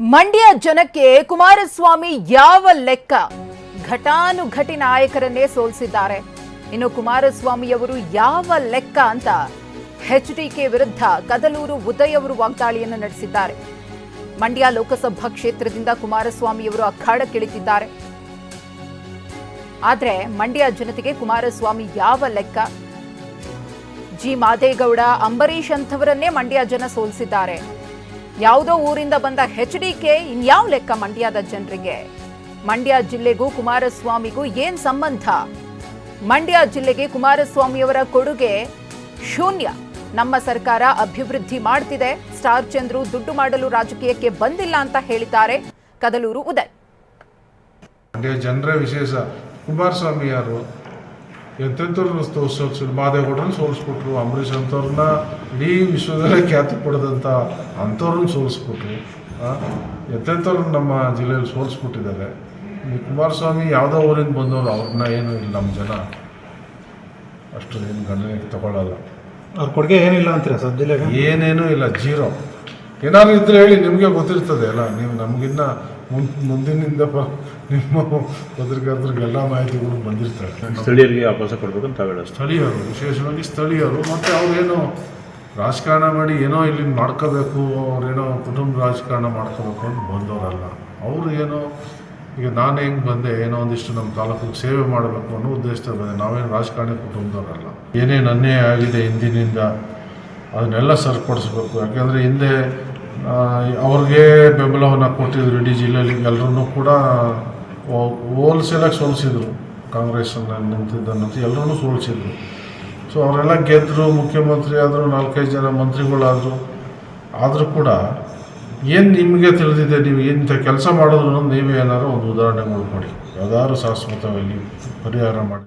ಮಂಡ್ಯ ಜನಕ್ಕೆ ಕುಮಾರಸ್ವಾಮಿ ಯಾವ ಲೆಕ್ಕ? ಘಟಾನುಘಟಿ ನಾಯಕರನ್ನೇ ಸೋಲಿಸಿದ್ದಾರೆ. ಇನ್ನು ಕುಮಾರಸ್ವಾಮಿಯವರು ಯಾವ ಲೆಕ್ಕ ಅಂತ ಎಚ್ಡಿಕೆ ವಿರುದ್ಧ ಕದಲೂರು ಉದಯ್ ಅವರು ವಾಗ್ದಾಳಿಯನ್ನು ನಡೆಸಿದ್ದಾರೆ. ಮಂಡ್ಯ ಲೋಕಸಭಾ ಕ್ಷೇತ್ರದಿಂದ ಕುಮಾರಸ್ವಾಮಿಯವರು ಅಖಾಡಕ್ಕಿಳಿತಿದ್ದಾರೆ ಆದರೆ ಮಂಡ್ಯ ಜನತೆಗೆ ಕುಮಾರಸ್ವಾಮಿ ಯಾವ ಲೆಕ್ಕ? ಜಿ. ಮಾದೇಗೌಡ ಅಂಬರೀಶ್ ಅಂಥವರನ್ನೇ ಮಂಡ್ಯ ಜನ ಸೋಲಿಸಿದ್ದಾರೆ. ಯಾವುದೋ ಊರಿಂದ ಬಂದ ಹೆಚ್ ಡಿ ಕೆ ಇನ್ಯಾವ ಲೆಕ್ಕ ಮಂಡ್ಯದ ಜನರಿಗೆ? ಮಂಡ್ಯ ಜಿಲ್ಲೆಗೂ ಕುಮಾರಸ್ವಾಮಿಗೂ ಏನ್ ಸಂಬಂಧ? ಮಂಡ್ಯ ಜಿಲ್ಲೆಗೆ ಕುಮಾರಸ್ವಾಮಿಯವರ ಕೊಡುಗೆ ಶೂನ್ಯ. ನಮ್ಮ ಸರ್ಕಾರ ಅಭಿವೃದ್ಧಿ ಮಾಡ್ತಿದೆ. ಸ್ಟಾರ್ ಚಂದ್ರು ದುಡ್ಡು ಮಾಡಲು ರಾಜಕೀಯಕ್ಕೆ ಬಂದಿಲ್ಲ ಅಂತ ಹೇಳಿದ್ದಾರೆ ಕದಲೂರು ಉದಯ್. ಮಂಡ್ಯ ಜನರೇ ವಿಶೇಷ ಕುಮಾರಸ್ವಾಮಿ ಎಂತೆಂಥವ್ರನ್ನ ತೋರಿಸೋಕೆ ಮಾದೇಗೌಡರನ್ನ ಸೋಲಿಸ್ಬಿಟ್ರು ಅಂಬರೀಷ್ ಅಂಥವ್ರನ್ನ ಇಡೀ ವಿಶ್ವದಲ್ಲೇ ಖ್ಯಾತಿ ಪಡೆದಂಥ ಅಂಥವ್ರನ್ನ ಸೋಲಿಸ್ಬಿಟ್ರು ಎಂತೆಂಥವ್ರನ್ನ ನಮ್ಮ ಜಿಲ್ಲೆಯಲ್ಲಿ ಸೋಲಿಸ್ಬಿಟ್ಟಿದ್ದಾರೆ ಈ ಕುಮಾರಸ್ವಾಮಿ ಯಾವುದೋ ಊರಿಂದ ಬಂದವರು ಅವ್ರನ್ನ ಏನು ಇಲ್ಲ ನಮ್ಮ ಜನ. ಅಷ್ಟು ಏನು ಗಣನೆಗೆ ತಗೊಳ್ಳಲ್ಲ ಅವ್ರ ಕೊಡುಗೆ ಏನಿಲ್ಲ ಅಂತೀರಾ ಸರ್ ಜಿಲ್ಲೆಗೆ ಏನೇನೂ ಇಲ್ಲ ಜೀರೋ. ಏನಾದ್ರು ಇದ್ರೆ ಹೇಳಿ ನಿಮಗೆ ಗೊತ್ತಿರ್ತದೆ ಅಲ್ಲ? ನೀವು ನಮಗಿನ್ನ ಮುನ್ ಮುಂದಿನಿಂದ ನಿಮ್ಮ ಪತ್ರಕರ್ತರಿಗೆಲ್ಲ ಮಾಹಿತಿಗಳು ಬಂದಿರ್ತಾರೆ ಸ್ಥಳೀಯರಿಗೆ ಅವಕಾಶ ಕೊಡಬೇಕಂತ ಅಂತ ಹೇಳ ಸ್ಥಳೀಯರು ವಿಶೇಷವಾಗಿ ಸ್ಥಳೀಯರು ಮತ್ತು ಅವ್ರೇನೋ ರಾಜಕಾರಣ ಮಾಡಿ ಏನೋ ಇಲ್ಲಿ ಮಾಡ್ಕೋಬೇಕು ಅವ್ರೇನೋ ಕುಟುಂಬ ರಾಜಕಾರಣ ಮಾಡ್ಕೋಬೇಕು ಅಂತ ಬಂದವರಲ್ಲ. ಅವರು ಏನೋ ಈಗ ನಾನು ಹೆಂಗೆ ಬಂದೆ ಏನೋ ಒಂದಿಷ್ಟು ನಮ್ಮ ತಾಲೂಕಿಗೆ ಸೇವೆ ಮಾಡಬೇಕು ಅನ್ನೋ ಉದ್ದೇಶದಲ್ಲಿ ಬಂದೆ. ನಾವೇನು ರಾಜಕಾರಣಿ ಕುಟುಂಬದವರಲ್ಲ. ಏನೇನು ಅನ್ಯಾಯ ಆಗಿದೆ ಹಿಂದಿನಿಂದ ಅದನ್ನೆಲ್ಲ ಸರಿಪಡಿಸ್ಬೇಕು. ಯಾಕೆಂದರೆ ಹಿಂದೆ ಅವ್ರಿಗೆ ಬೆಂಬಲವನ್ನು ಕೊಟ್ಟಿದ್ರು ಇಡೀ ಜಿಲ್ಲೆಯಲ್ಲಿ. ಎಲ್ಲರೂ ಕೂಡ ಹೋಲ್ಸೇಲಾಗಿ ಸೋಲಿಸಿದ್ರು ಕಾಂಗ್ರೆಸ್ಸನ್ನು ನಿಂತಿದ್ದನ್ನು ಎಲ್ಲರೂ ಸೋಲಿಸಿದ್ರು. ಸೊ ಅವರೆಲ್ಲ ಗೆದ್ದರು ಮುಖ್ಯಮಂತ್ರಿ ಆದರೂ, ನಾಲ್ಕೈದು ಜನ ಮಂತ್ರಿಗಳಾದರು. ಆದರೂ ಕೂಡ ಏನು ನಿಮಗೆ ತಿಳಿದಿದೆ, ನೀವು ಇಂಥ ಕೆಲಸ ಮಾಡಿದ್ರು ನೀವೇ ಏನಾದ್ರು ಒಂದು ಉದಾಹರಣೆ ಕೊಡಿ. ಯಾವ್ದಾದ್ರು ಶಾಶ್ವತವಾಗಿ ಪರಿಹಾರ ಮಾಡಿ.